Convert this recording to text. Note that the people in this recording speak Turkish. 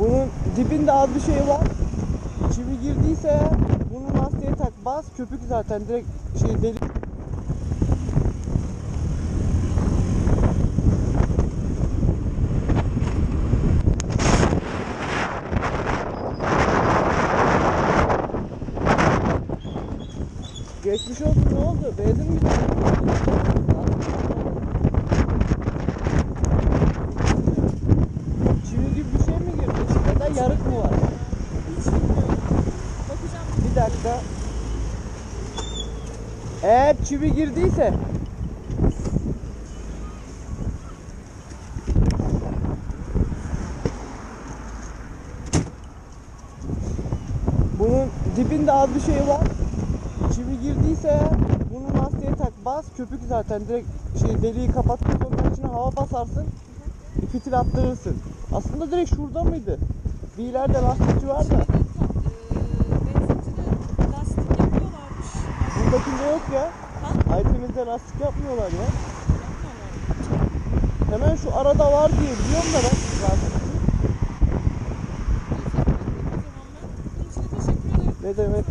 Bunun dibinde az bir şey var. Çivi girdiyse bunu lastiğe tak bas köpük zaten direkt şey deli. Geçmiş olsun ne oldu? Benzin mi gibi bir şey mi girdi? Yarık mı var? Hiç bilmiyorum. Bakacağım. Bir dakika. Eğer çivi girdiyse Bunun dibinde az bir şey var. Çivi girdiyse bunu lastiğe tak bas köpük zaten direkt şey deliği kapatıp ondan içine hava basarsın. Fitil attırırsın. Aslında direkt şurada mıydı? Bir ileride lastikçi var da. Benzincide lastik yapıyorlarmış. Buradakinde yok ya. Ha? Aytemizde lastik yapmıyorlar ya. Yapmıyorlar. Hemen şu arada var diye biliyorum da ben lastikçi. Ne demek?